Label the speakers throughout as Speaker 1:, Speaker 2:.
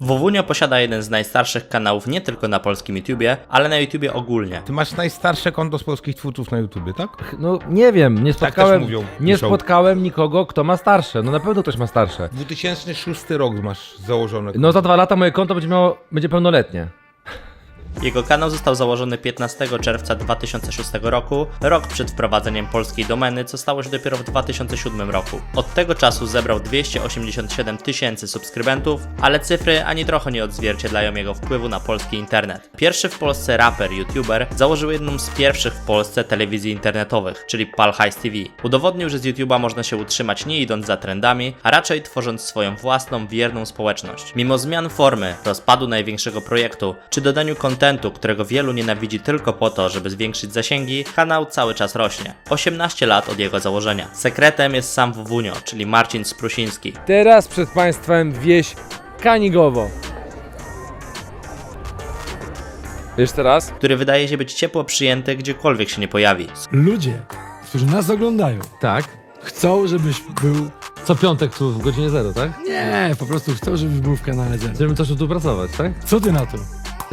Speaker 1: Wowunio posiada jeden z najstarszych kanałów nie tylko na polskim YouTubie, ale na YouTubie ogólnie.
Speaker 2: Ty masz najstarsze konto z polskich twórców na YouTubie, tak?
Speaker 3: No nie wiem, nie
Speaker 2: też
Speaker 3: spotkałem,
Speaker 2: mówią,
Speaker 3: nie
Speaker 2: piszą.
Speaker 3: spotkałem nikogo, kto ma starsze. No na pewno ktoś ma starsze.
Speaker 2: 2006 rok masz założone.
Speaker 3: No za dwa lata moje konto będzie miało, będzie pełnoletnie.
Speaker 1: Jego kanał został założony 15 czerwca 2006 roku, rok przed wprowadzeniem polskiej domeny, co stało się dopiero w 2007 roku. Od tego czasu zebrał 287 tysięcy subskrybentów, ale cyfry ani trochę nie odzwierciedlają jego wpływu na polski internet. Pierwszy w Polsce raper, youtuber, założył jedną z pierwszych w Polsce telewizji internetowych, czyli Palhajs TV. Udowodnił, że z YouTube'a można się utrzymać nie idąc za trendami, a raczej tworząc swoją własną, wierną społeczność. Mimo zmian formy, rozpadu największego projektu, czy dodaniu kontentu, którego wielu nienawidzi tylko po to, żeby zwiększyć zasięgi, kanał cały czas rośnie. 18 lat od jego założenia. Sekretem jest sam Wowunio, czyli Marcin Sprusiński.
Speaker 3: Teraz przed Państwem wieś Kanigowo. Jeszcze raz?
Speaker 1: który wydaje się być ciepło przyjęty gdziekolwiek się nie pojawi.
Speaker 4: Ludzie, którzy nas oglądają,
Speaker 3: Tak.
Speaker 4: chcą, żebyś był.
Speaker 3: Co piątek tu w godzinie zero, tak?
Speaker 4: Nie, po prostu chcą, żebyś był w kanale Zen.
Speaker 3: Będziemy też tu pracować, tak?
Speaker 4: Co ty na to?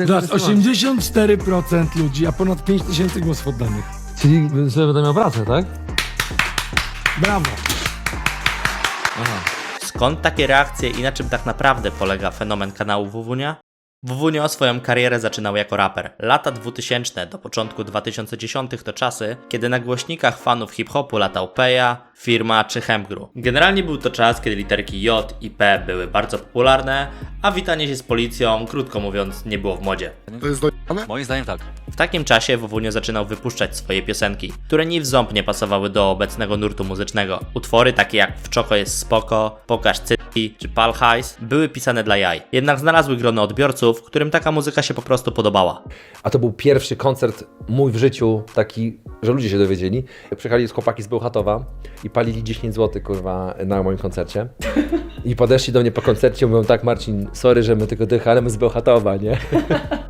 Speaker 4: Zobacz, 84% ludzi, a ponad 5000 głosów oddanych.
Speaker 3: Czyli że będę miał pracę, tak?
Speaker 4: Brawo!
Speaker 1: Skąd takie reakcje i na czym tak naprawdę polega fenomen kanału Wuwunia? Wuwunio swoją karierę zaczynał jako raper. Lata 2000 do początku 2010 to czasy, kiedy na głośnikach fanów hip-hopu latał Peja, Firma czy Hemgru. Generalnie był to czas, kiedy literki J i P były bardzo popularne, a witanie się z policją, krótko mówiąc, nie było w modzie.
Speaker 5: Moim zdaniem tak.
Speaker 1: W takim czasie Wowunio zaczynał wypuszczać swoje piosenki, które ni w ząb nie pasowały do obecnego nurtu muzycznego. Utwory takie jak W czoko jest spoko, Pokaż cytki czy Pal Hajs były pisane dla jaj. Jednak znalazły grono odbiorców, którym taka muzyka się po prostu podobała.
Speaker 6: A to był pierwszy koncert mój w życiu, taki, że ludzie się dowiedzieli. Przyjechali z chłopaki z Bełchatowa i palili 10 zł, kurwa, na moim koncercie. I podeszli do mnie po koncercie, mówią tak, Marcin, sorry, że my tylko dycha, ale my z Bełchatowa, nie?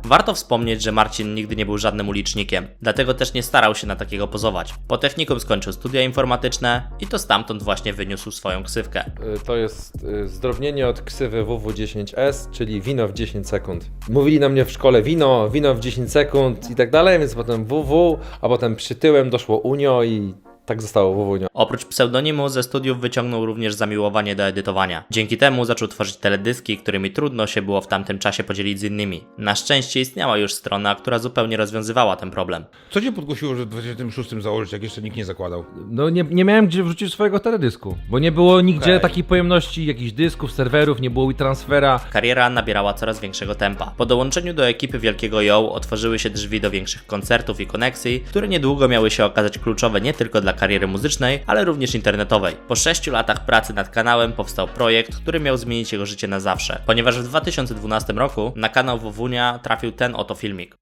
Speaker 1: Warto wspomnieć, że Marcin nigdy nie był żadnym ulicznikiem, dlatego też nie starał się na takiego pozować. Po technikum skończył studia informatyczne i to stamtąd właśnie wyniósł swoją ksywkę.
Speaker 6: Y, To jest y, zdrobnienie od ksywy WW10S, czyli wino w 10 sekund. Mówili na mnie w szkole wino, wino w 10 sekund i tak dalej, więc potem WW, a potem przytyłem doszło Unio i tak zostało WW.
Speaker 1: Oprócz pseudonimu ze studiów wyciągnął również zamiłowanie do edytowania. Dzięki temu zaczął tworzyć teledyski, którymi trudno się było w tamtym czasie podzielić z innymi. Na szczęście istniała już strona, która zupełnie rozwiązywała ten problem.
Speaker 2: Co cię podkusiło, że w 26 założyć, jak jeszcze nikt nie zakładał?
Speaker 3: No nie, nie miałem gdzie wrzucić swojego teledysku, bo nie było nigdzie
Speaker 2: Okej.
Speaker 3: takiej pojemności jakichś dysków, serwerów, nie było transfera.
Speaker 1: Kariera nabierała coraz większego tempa. Po dołączeniu do ekipy Wielkiego Yo otworzyły się drzwi do większych koncertów i koneksji, które niedługo miały się okazać kluczowe nie tylko dla kariery muzycznej, ale również internetowej. Po 6 latach pracy nad kanałem powstał projekt, który miał zmienić jego życie na zawsze, ponieważ w 2012 roku na kanał Wowunia trafił ten oto filmik.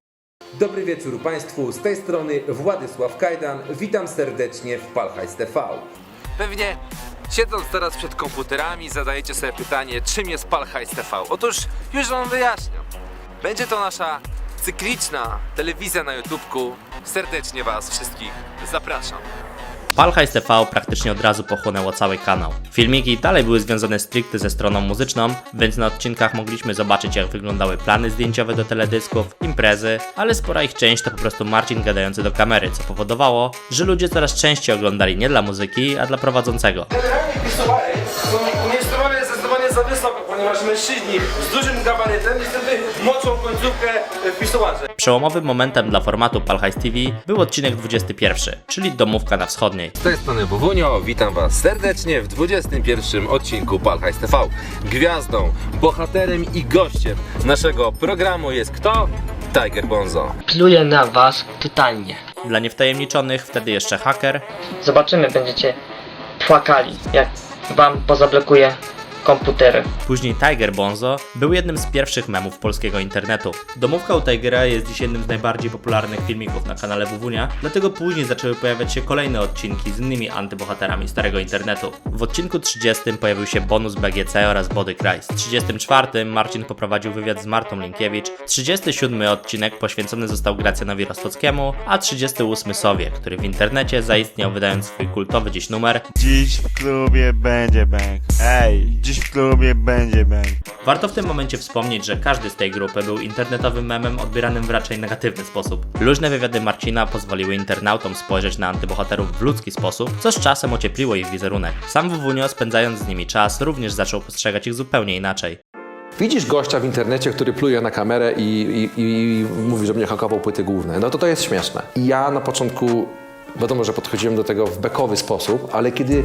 Speaker 7: Dobry wieczór Państwu, z tej strony Władysław Kajdan. Witam serdecznie w Palhajs TV.
Speaker 8: Pewnie siedząc teraz przed komputerami zadajecie sobie pytanie, czym jest Palhajs TV. Otóż już Wam wyjaśniam. Będzie to nasza cykliczna telewizja na YouTubku. Serdecznie Was wszystkich zapraszam.
Speaker 1: Palhajs TV praktycznie od razu pochłonęło cały kanał. Filmiki dalej były związane stricte ze stroną muzyczną, więc na odcinkach mogliśmy zobaczyć jak wyglądały plany zdjęciowe do teledysków, imprezy, ale spora ich część to po prostu Marcin gadający do kamery, co powodowało, że ludzie coraz częściej oglądali nie dla muzyki, a dla prowadzącego.
Speaker 9: Zdecydowanie za wysoko, ponieważ mężczyźni z dużym gabarytem niestety mocą końcówkę w pisuarze.
Speaker 1: Przełomowym momentem dla formatu Palhajs TV był odcinek 21, czyli domówka na wschodniej.
Speaker 8: Z tej strony Bowunio, witam Was serdecznie w 21 odcinku Palhajs TV. Gwiazdą, bohaterem i gościem naszego programu jest kto? Tiger Bonzo.
Speaker 10: Pluję na was totalnie.
Speaker 1: Dla niewtajemniczonych wtedy jeszcze haker,
Speaker 10: Zobaczymy, będziecie płakali, jak wam pozablokuję komputery.
Speaker 1: Później Tiger Bonzo był jednym z pierwszych memów polskiego internetu. Domówka u Tigera jest dziś jednym z najbardziej popularnych filmików na kanale Wuwunia, dlatego później zaczęły pojawiać się kolejne odcinki z innymi antybohaterami starego internetu. W odcinku 30 pojawił się bonus BGC oraz Body Christ. W 34 Marcin poprowadził wywiad z Martą Linkiewicz, 37 odcinek poświęcony został Gracjanowi Rostockiemu, a 38 Sowie, który w internecie zaistniał wydając swój kultowy dziś numer
Speaker 11: Dziś w klubie będzie bang. Ej, dziś Dziś w klubie będzie będzie.
Speaker 1: Warto w tym momencie wspomnieć, że każdy z tej grupy był internetowym memem odbieranym w raczej negatywny sposób. Luźne wywiady Marcina pozwoliły internautom spojrzeć na antybohaterów w ludzki sposób, co z czasem ociepliło ich wizerunek. Sam Wwunio, spędzając z nimi czas, również zaczął postrzegać ich zupełnie inaczej.
Speaker 6: Widzisz gościa w internecie, który pluje na kamerę i, i, i mówi, że mnie hakował płyty główne. No to to jest śmieszne. I ja na początku, wiadomo, że podchodziłem do tego w bekowy sposób, ale kiedy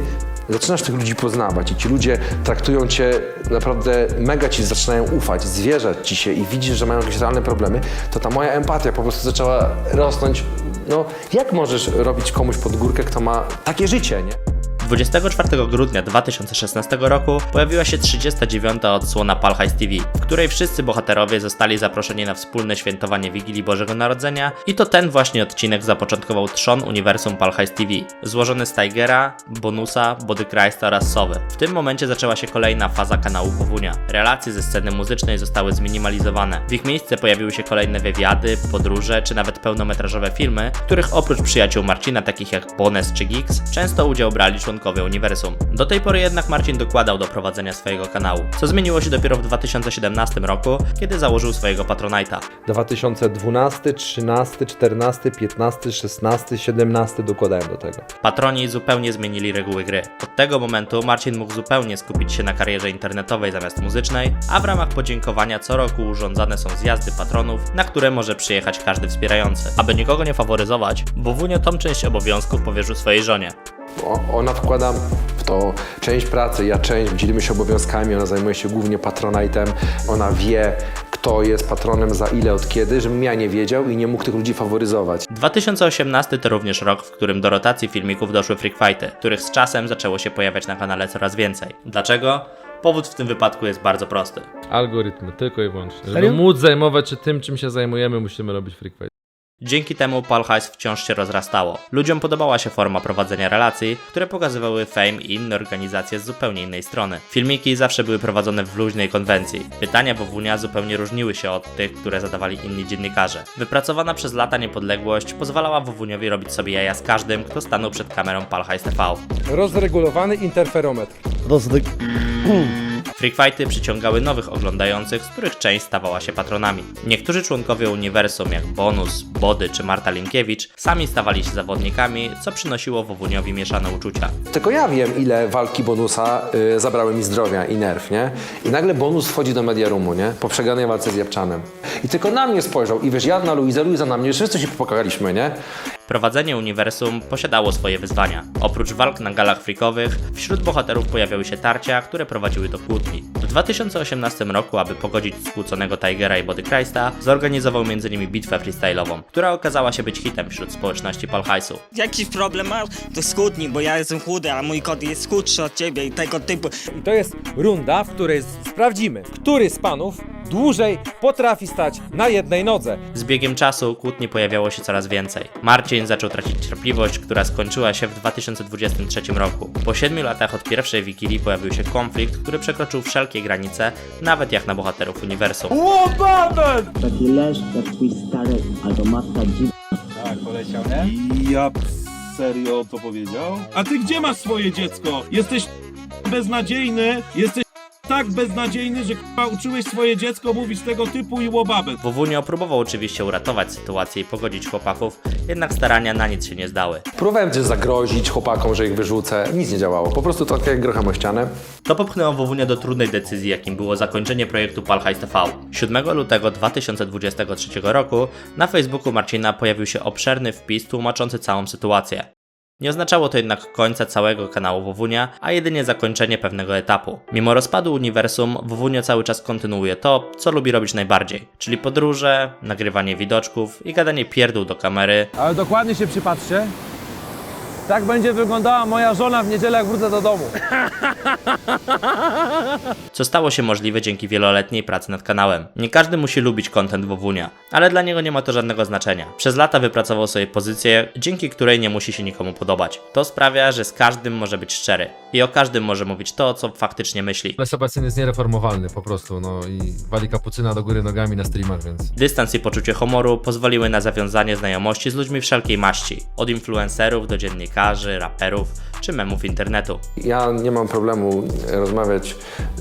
Speaker 6: zaczynasz tych ludzi poznawać i ci ludzie traktują cię naprawdę, mega ci zaczynają ufać, zwierzać ci się i widzisz, że mają jakieś realne problemy, to ta moja empatia po prostu zaczęła rosnąć. No, jak możesz robić komuś pod górkę, kto ma takie życie, nie?
Speaker 1: 24 grudnia 2016 roku pojawiła się 39. odsłona Palhajs TV, w której wszyscy bohaterowie zostali zaproszeni na wspólne świętowanie Wigilii Bożego Narodzenia i to ten właśnie odcinek zapoczątkował trzon uniwersum Palhajs TV, złożony z Tigera, Bonusa, Body Christa oraz Sowy. W tym momencie zaczęła się kolejna faza kanału Wowunia. Relacje ze sceny muzycznej zostały zminimalizowane. W ich miejsce pojawiły się kolejne wywiady, podróże czy nawet pełnometrażowe filmy, w których oprócz przyjaciół Marcina takich jak Bones czy Geeks, często udział brali członkowie uniwersum. Do tej pory jednak Marcin dokładał do prowadzenia swojego kanału, co zmieniło się dopiero w 2017 roku, kiedy założył swojego Patronite'a.
Speaker 6: 2012, 13, 14, 15, 16, 17 dokładałem do tego.
Speaker 1: Patroni zupełnie zmienili reguły gry. Od tego momentu Marcin mógł zupełnie skupić się na karierze internetowej zamiast muzycznej, a w ramach podziękowania co roku urządzane są zjazdy patronów, na które może przyjechać każdy wspierający. Aby nikogo nie faworyzować, Bowunio tą część obowiązków powierzył swojej żonie.
Speaker 6: O, ona wkłada w to część pracy, ja część, dzielimy się obowiązkami, ona zajmuje się głównie patronajtem, ona wie, kto jest patronem za ile, od kiedy, żebym ja nie wiedział i nie mógł tych ludzi faworyzować.
Speaker 1: 2018 to również rok, w którym do rotacji filmików doszły freak fighty, których z czasem zaczęło się pojawiać na kanale coraz więcej. Dlaczego? Powód w tym wypadku jest bardzo prosty.
Speaker 3: Algorytmy, tylko i wyłącznie. Żeby
Speaker 4: Serio?
Speaker 3: móc zajmować się tym, czym się zajmujemy, musimy robić freak fight.
Speaker 1: Dzięki temu Palhajs wciąż się rozrastało. Ludziom podobała się forma prowadzenia relacji, które pokazywały Fame i inne organizacje z zupełnie innej strony. Filmiki zawsze były prowadzone w luźnej konwencji. Pytania Wowunia zupełnie różniły się od tych, które zadawali inni dziennikarze. Wypracowana przez lata niepodległość pozwalała Wowuniowi robić sobie jaja z każdym, kto stanął przed kamerą Palhajs TV.
Speaker 6: Rozregulowany interferometr.
Speaker 1: Freakfighty przyciągały nowych oglądających, z których część stawała się patronami. Niektórzy członkowie uniwersum, jak Bonus, Body czy Marta Linkiewicz, sami stawali się zawodnikami, co przynosiło Wowuniowi mieszane uczucia.
Speaker 6: Tylko ja wiem, ile walki bonusa y, zabrały mi zdrowia i nerw, nie? I nagle bonus wchodzi do mediarumu, nie? Po przegranej walce z Japczanem. I tylko na mnie spojrzał i wiesz, ja na Luizę, Luiza na mnie, wszyscy się popakaliśmy, nie?
Speaker 1: Prowadzenie uniwersum posiadało swoje wyzwania. Oprócz walk na galach freakowych, wśród bohaterów pojawiały się tarcia, które prowadziły do kłótni. W 2018 roku, aby pogodzić skłóconego Tigera i Body Christa, zorganizował m.in. bitwę freestyle'ową, która okazała się być hitem wśród społeczności Palhajsu.
Speaker 12: Jakiś problem masz? To skutni, bo ja jestem chudy, a mój kot jest chudszy od ciebie i tego typu.
Speaker 9: I to jest runda, w której sprawdzimy, który z panów dłużej potrafi stać na jednej nodze.
Speaker 1: Z biegiem czasu kłótni pojawiało się coraz więcej. Marcin zaczął tracić cierpliwość, która skończyła się w 2023 roku. Po 7 latach od pierwszej wigilii pojawił się konflikt, który przekroczył wszelkie granice, nawet jak na bohaterów uniwersum.
Speaker 10: Taki leż jak twój stary albo matka dziw...
Speaker 11: Ja serio to powiedział? A ty gdzie masz swoje dziecko? Jesteś beznadziejny, jesteś tak beznadziejny, że k***a, uczyłeś swoje dziecko mówić tego typu i łobabę.
Speaker 1: Wowunio próbował oczywiście uratować sytuację i pogodzić chłopaków, jednak starania na nic się nie zdały.
Speaker 6: Próbowałem też zagrozić chłopakom, że ich wyrzucę. Nic nie działało. Po prostu tak jak grochem o ścianę.
Speaker 1: To popchnęło Wowunia do trudnej decyzji, jakim było zakończenie projektu Palhajs TV. 7 lutego 2023 roku na Facebooku Marcina pojawił się obszerny wpis tłumaczący całą sytuację. Nie oznaczało to jednak końca całego kanału Wowunia, a jedynie zakończenie pewnego etapu. Mimo rozpadu uniwersum, Wowunio cały czas kontynuuje to, co lubi robić najbardziej, czyli podróże, nagrywanie widoczków i gadanie pierdół do kamery,
Speaker 9: Ale dokładnie się przypatrzcie. Tak będzie wyglądała moja żona w niedzielę, jak wrócę do domu.
Speaker 1: co stało się możliwe dzięki wieloletniej pracy nad kanałem. Nie każdy musi lubić content Wowunia, ale dla niego nie ma to żadnego znaczenia. Przez lata wypracował sobie pozycję, dzięki której nie musi się nikomu podobać. To sprawia, że z każdym może być szczery i o każdym może mówić to, co faktycznie myśli.
Speaker 3: Ale Sebastian jest niereformowalny po prostu, no i wali kapucyna do góry nogami na streamach, więc...
Speaker 1: Dystans i poczucie humoru pozwoliły na zawiązanie znajomości z ludźmi wszelkiej maści, od influencerów do dziennikarzy, dziennikarzy, raperów czy memów internetu.
Speaker 6: Ja nie mam problemu rozmawiać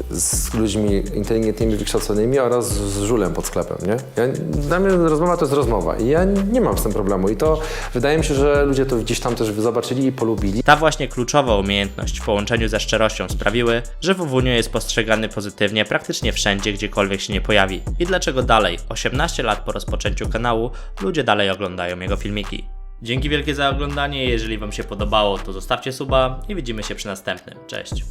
Speaker 6: z ludźmi inteligentnymi, wykształconymi oraz z żulem pod sklepem, nie? Ja, dla mnie rozmowa to jest rozmowa i ja nie mam z tym problemu i to wydaje mi się, że ludzie to gdzieś tam też zobaczyli i polubili.
Speaker 1: Ta właśnie kluczowa umiejętność w połączeniu ze szczerością sprawiły, że Wowunio jest postrzegany pozytywnie praktycznie wszędzie, gdziekolwiek się nie pojawi. I dlaczego dalej, 18 lat po rozpoczęciu kanału, ludzie dalej oglądają jego filmiki. Dzięki wielkie za oglądanie, jeżeli Wam się podobało, to zostawcie suba i widzimy się przy następnym. Cześć!